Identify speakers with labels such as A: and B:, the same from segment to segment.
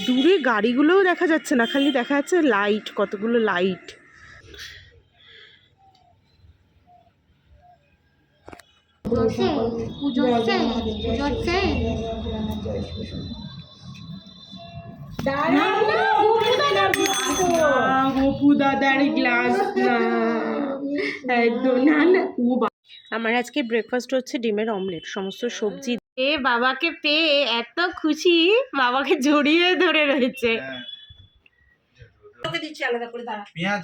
A: দূরে গাড়িগুলোও দেখা যাচ্ছে না খালি দেখা যাচ্ছে লাইট কতগুলো লাইট আমার আজকে ব্রেকফাস্ট হচ্ছে ডিমের অমলেট সমস্ত সবজি এ বাবাকে পেয়ে এত খুশি বাবাকে জড়িয়ে ধরে রয়েছে।
B: পেঁয়াজ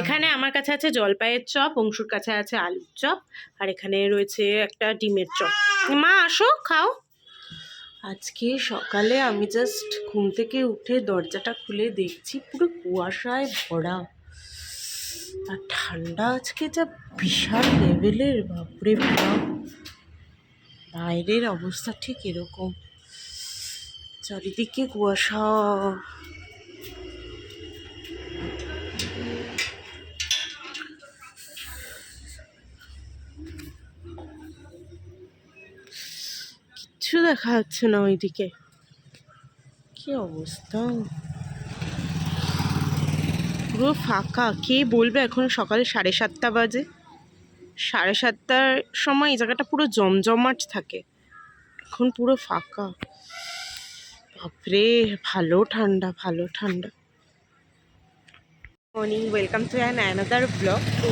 A: এখানে আমার কাছে আছে জলপাইয়ের চপ অংশুর কাছে আছে আলুর চপ আর এখানে রয়েছে একটা ডিমের চপ। মা আসো খাও। আজকে সকালে আমি জাস্ট ঘুম থেকে উঠে দরজাটা খুলে দেখছি পুরো কুয়াশায় ভরা। আর ঠান্ডা আজকে যা বিশাল লেভেলের বাপরে বাপ। বাইরের অবস্থা ঠিক এরকম। চারিদিকে কুয়াশা। কিচ্ছু দেখা যাচ্ছে না ওইদিকে। কি অবস্থা? পুরো ফাঁকা। কে বলবে? এখন সকালে সাড়ে সাতটা বাজে। সাড়ে সাতটার সময় এই জায়গাটা পুরো জমজমাট থাকে। এখন পুরো ফাঁকা। বাপরে, ভালো ঠান্ডা ভালো ঠান্ডা। Morning welcome to an another blog তো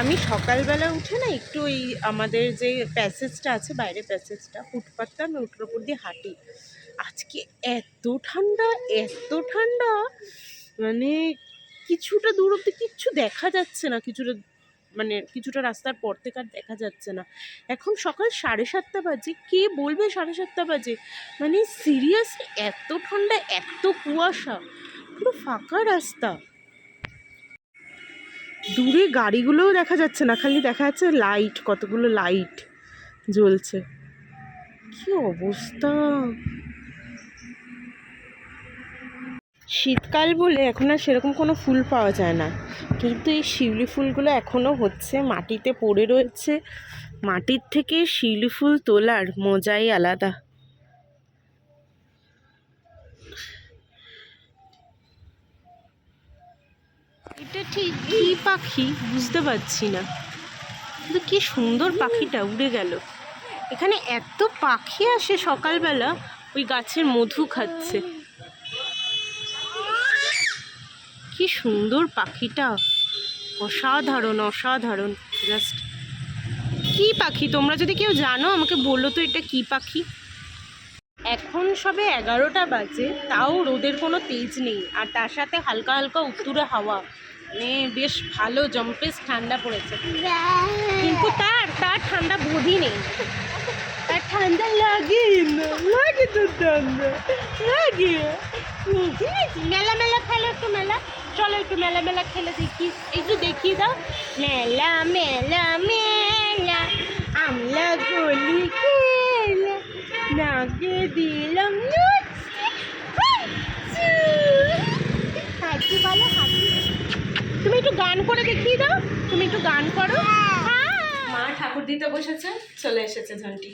A: আমি সকালবেলা উঠে না একটু ওই আমাদের যে প্যাসেজটা আছে বাইরে প্যাসেজটা ফুটপাথটা আমি ওটার উপর দিয়ে হাঁটি। আজকে এত ঠান্ডা এত ঠান্ডা! মানে কিছুটা দূর অব্দি কিচ্ছু দেখা যাচ্ছে না, কিছুটা মানে কিছুটা রাস্তার পর থেকে আর দেখা যাচ্ছে না। এখন সকাল সাড়ে সাতটা বাজে, কে বলবে সাড়ে সাতটা বাজে? মানে সিরিয়াসলি এত ঠান্ডা, এত কুয়াশা, পুরো ফাঁকা রাস্তা। দূরে গাড়িগুলোও দেখা যাচ্ছে না, খালি দেখা যাচ্ছে লাইট কতগুলো লাইট জ্বলছে। কি অবস্থা? শীতকাল বলে এখন আর সেরকম কোনো ফুল পাওয়া যায় না। কিন্তু এই শিউলি ফুলগুলো এখনও হচ্ছে, মাটিতে পড়ে রয়েছে। মাটির থেকে শিউলি ফুল তোলার মজাই আলাদা। এটা ঠিক কি পাখি বুঝতে পারছি না। কিন্তু কি সুন্দর পাখিটা উড়ে গেল। এখানে এত পাখি আসে সকালবেলা, ওই গাছের মধু খাচ্ছে। কি সুন্দর পাখিটা। অসাধারণ অসাধারণ। জাস্ট কি পাখি? তোমরা যদি কেউ জানো, আমাকে বলো তো এটা কি পাখি? এখন সবে এগারোটা বাজে, তাও রোদের কোনো তেজ নেই। আর তার সাথে হালকা হালকা উত্তুরে হাওয়া। মানে বেশ ভালো জম্পেস ঠান্ডা পড়েছে। কিন্তু তার তার ঠান্ডা বোধই নেই। তার ঠান্ডা লাগে না, লাগে তো ঠান্ডা, লাগে। মেলা মেলা খেলো একটু, মেলা। চলো একটু মেলা মেলা খেলে দেখি। একটু দেখিয়ে দাও। মেলা মেলা মেলা আমলা গলি খেলা নাকে দিলাম হাঁচি। ভালো হাঁচি তুমি একটু গান করে দেখিয়ে দাও। তুমি একটু গান করো। মা ঠাকুর দিতে বসেছে চলে এসেছে ঝন্টি।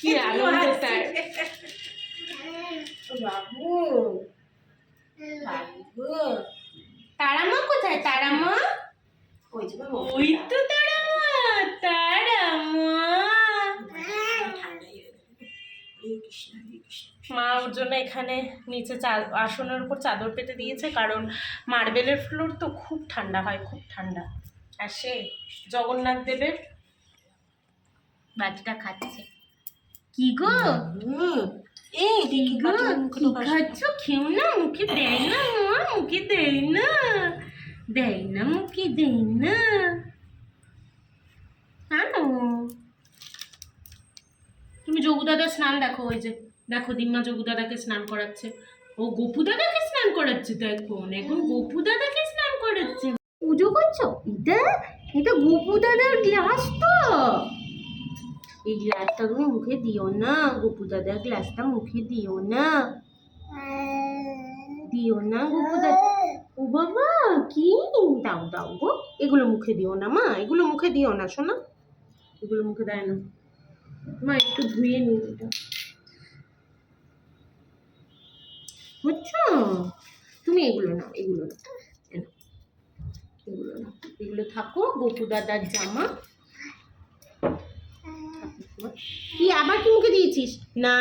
A: কি আনন্দ তার বাবু বাবু তারামা কোথায় তারামা ওই তো তারামা তারামা মা ওর জন্য এখানে নিচে চা- আসনের উপর চাদর পেতে দিয়েছে কারণ মার্বেলের ফ্লোর তো খুব ঠান্ডা হয় খুব ঠান্ডা। আর সে জগন্নাথ দেবের বাটিটা খাচ্ছে। কি গো? এই কি গো? কি খাচ্ছ? খেও না মুখে দেয় না মা মুখে দেয় না। দেয় না মুখে দেয় না। আনো। তুমি যোগু দাদা স্নান দেখো ওই যে। দেখো দিম্মা যোগু দাদাকে স্নান করাচ্ছে। ও গোপু দাদাকে স্নান করাচ্ছে তো এখন এখন গোপু দাদাকে স্নান করাচ্ছে।
C: পুজো করছ? এটা এটা গোপু দাদার গ্লাস তো।
A: এই গ্লাসটা তুমি মুখে দিও না, গোপু দাদার গ্লাসটা মুখে দিও না। দিও না গোপু দাদা। ও বাবা, কি? দাও দাও গো। এগুলো মুখে দিও না, মা। এগুলো মুখে দিও না, শোনা। এগুলো মুখে দেয় না। মা, একটু ধুয়ে নিই এটা। বুঝছ? তুমি এগুলো নাও এগুলো নাও। এগুলো নাও। এগুলো থাকো গপু দাদার জামা। কি আবার কি মুখে দিয়েছিস? না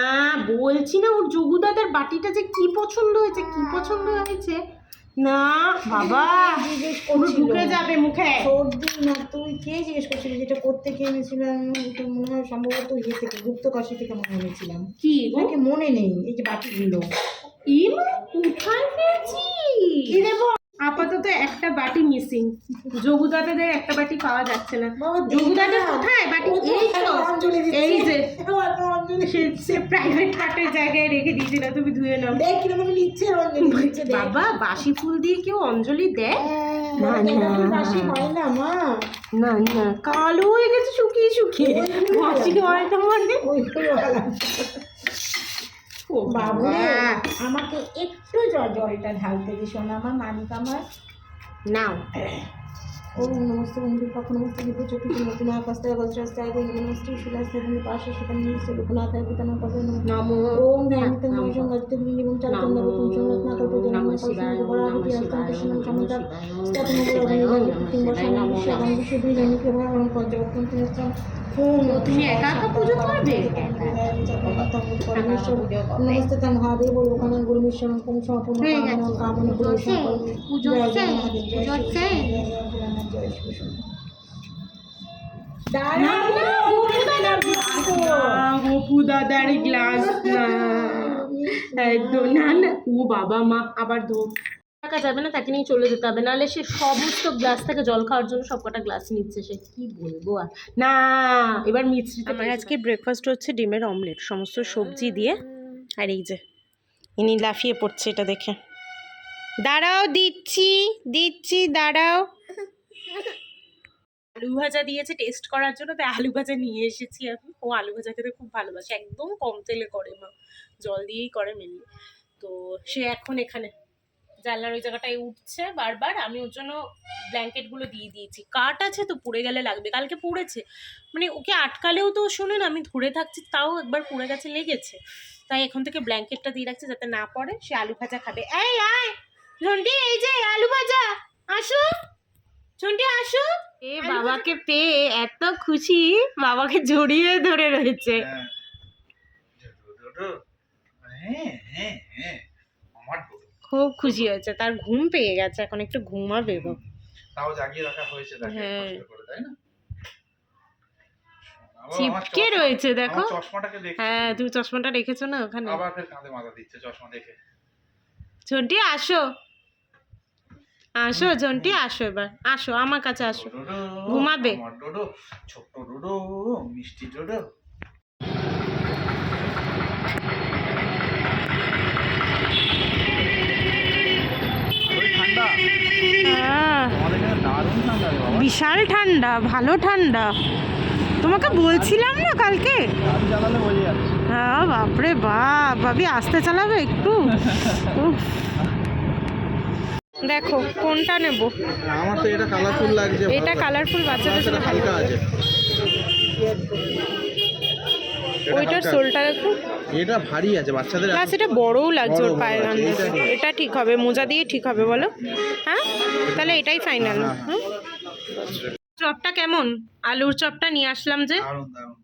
A: বলছি না ওর যোগু দাদার বাটিটা যে কি পছন্দ হয়েছে কি পছন্দ হয়েছে? না বাবা ওর। ঢুকে যাবে মুখে।
C: সর্দি না তুই কে জিজ্ঞেস করছিলি যেটা করতে গিয়ে এনেছিলাম? এটা মনে হয় সম্ভবত ইয়ে থেকে গুপ্ত কাশি থেকে মনে এনেছিলাম।
A: কি
C: নাকি মনে নেই এই যে বাটিগুলো।
A: ইম কোথায় পেয়েছি আপাতত একটা বাটি মিসিং। যোগু দাদাদের একটা বাটি পাওয়া যাচ্ছে না।
C: বাবা,
A: যোগু
C: দেখি
A: দাদা
C: না।
A: কোথায় বাটি? এই তো। এই যে। সে প্রাইভেট পার্টের জায়গায় রেখে দিয়েছিল তুমি ধুয়ে নাও।
C: দেখ কীরকম নিচ্ছে
A: বাবা বাসি ফুল দিয়ে কেউ অঞ্জলি দেয়?
C: না
A: না,
C: না
A: না।
C: হয় না মা।
A: না না কালো হয়ে গেছে শুকিয়ে শুকিয়ে। বাসি হয় না মানে।
C: বাবু আমাকে একটু জলটা ঢালতে দিস না আমার মানিক আমার।
A: নাও।
C: নমস্তে বন্ধু কখনো নমস্তে বিভু চকি নতুন আকাশে অগস্টাস্তে আগে নমস্তে শিলাস্তে তুমি পাশে সেটা নিয়ে লোকনাথ পিতানা কবে
A: নমো
C: ওম মহিষং গাজিতে বিলি এবং চালকম
A: নমো
C: নগতুম সোমনাথ না কল্প জনম
A: নমঃ শিবায়,
C: করা
A: নমঃ
C: বিধি হস্তম
A: শিবায়,
C: কৃষ্ণম
A: নমঃ
C: সমতা
A: শিবায়, নমঃ
C: স্থাপন
A: শিবায়,
C: বলা
A: নমঃ
C: কিংবা
A: শিবায়,
C: সমান
A: নমঃ
C: শুধু জানি কেবল এবং
A: তুমি একা একা পুজো করবে?
C: নমস্তে মহাদেব সম্পূর্ণ কামনা
A: পুজো
C: করবে
A: পুজো পুজো
C: জয় কৃষ্ণ।
A: না, না, দাদার গ্লাস। ও বাবা মা আবার ধো। টাকা যাবে না তাকে নিয়ে চলে যেতে হবে। নাহলে সে সমস্ত গ্লাস থেকে জল খাওয়ার জন্য সবকটা গ্লাস নিচ্ছে। সে কি বলব আর? না এবার মিছরি আমার আজকে ব্রেকফাস্ট হচ্ছে ডিমের অমলেট সমস্ত সবজি দিয়ে। আর এই যে ইনি লাফিয়ে পড়ছে এটা দেখে। দাঁড়াও দিচ্ছি দিচ্ছি দাঁড়াও। আলু ভাজা দিয়েছে টেস্ট করার জন্য, তাই আলু ভাজা নিয়ে এসেছি আমি ও আলু ভাজা খেতে খুব ভালোবাসে, একদম কম তেলে করে মা। জল দিয়েই করে মেনলি তো সে এখন এখানে। জানলার ওই জায়গাটায় উঠছে বারবার, আমি ওর জন্য ব্ল্যাঙ্কেটগুলো দিয়ে দিয়েছি। কাট আছে তো, পুড়ে গেলে লাগবে। কালকে পুড়েছে। মানে ওকে আটকালেও তো শোনেন আমি ধরে থাকছি, তাও একবার পুড়ে গেছে, লেগেছে। তাই এখন থেকে ব্ল্যাঙ্কেটটা দিয়ে রাখছি যাতে না পড়ে, সে আলু ভাজা খাবে। এই, আয়! ঝন্টি এই যে আলু ভাজা আসো! ঝন্টি আসো। এ বাবাকে পেয়ে এত খুশি বাবাকে জড়িয়ে ধরে রয়েছে। খুব খুশি হয়েছে তার ঘুম পেয়ে গেছে এখন একটু ঘুমাবে গো।
B: তাও জাগিয়ে রাখা হয়েছে তাকে
A: হ্যাঁ।
B: কষ্ট করে, তাই না?
A: চিপকে রয়েছে দেখো।
B: চশমাটাকে
A: হ্যাঁ তুমি চশমাটা রেখেছো না ওখানে?
B: আবার ফের কাঁধে মাথা দিচ্ছে চশমা দেখে।
A: ঝন্টি আসো। আসো জন্টি আসো এবার। আসো আমার কাছে আসো। ঘুমাবে।
B: ছোট্ট ডোডো মিষ্টি ডোডো। বাবা।
A: বিশাল ঠান্ডা ভালো ঠান্ডা। তোমাকে বলছিলাম না কালকে? হ্যাঁ বাপরে বাপ ভাবি আসতে চালাবে একটু। উফ। দেখো কোনটা নেব?
B: আমার তো এটা কালারফুল লাগছে
A: এটা কালারফুল বাচ্চাদের জন্য
B: হালকা আছে।
A: ওইটার সোলটা দেখো।
B: এটা ভারী আছে বাচ্চাদের
A: প্লাস এটা বড়ও লাগছে ওর পায়ের
B: আছে, এটা ঠিক।
A: হবে মোজা দিয়ে ঠিক হবে বলো। হ্যাঁ? তাহলে এটাই ফাইনাল
B: হ্যাঁ,
A: চপটা কেমন? আলুর চপটা নিয়ে আসলাম যে।
B: দারুণ দারুণ।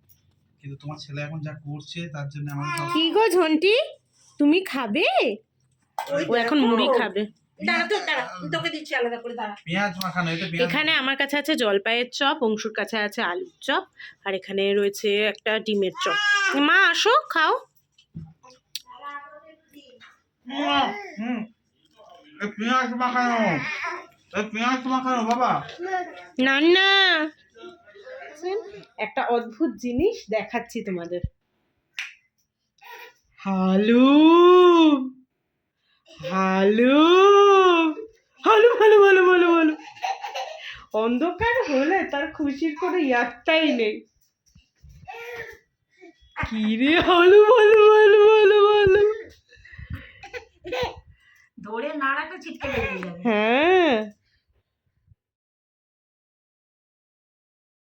B: কিন্তু তোমার ছেলে এখন যা করছে তার জন্য আমার
A: কি গো ঝন্টি? তুমি খাবে? ও এখন মুড়ি খাবে। এখানে আমার কাছে আছে জলপাইয়ের চপ অংশুর কাছে আছে আলুর চপ আর এখানে রয়েছে একটা ডিমের চপ। মা আসো খাও।
B: হুম, হুম। এই পেঁয়াজ মাখানো পেঁয়াজ মাখানো বাবা।
A: না না একটা অদ্ভুত জিনিস দেখাচ্ছি তোমাদের। হালু। হালু। ভালো ভালো ভালো ভালো ভালো অন্ধকার হলে তার খুশির কোনো ইয়ারটাই নেই। কি রে হালু ভালো ভালো ভালো ভালো
C: ধরে নাড়াটা ছিটকে লেগে যাবে।
A: হ্যাঁ।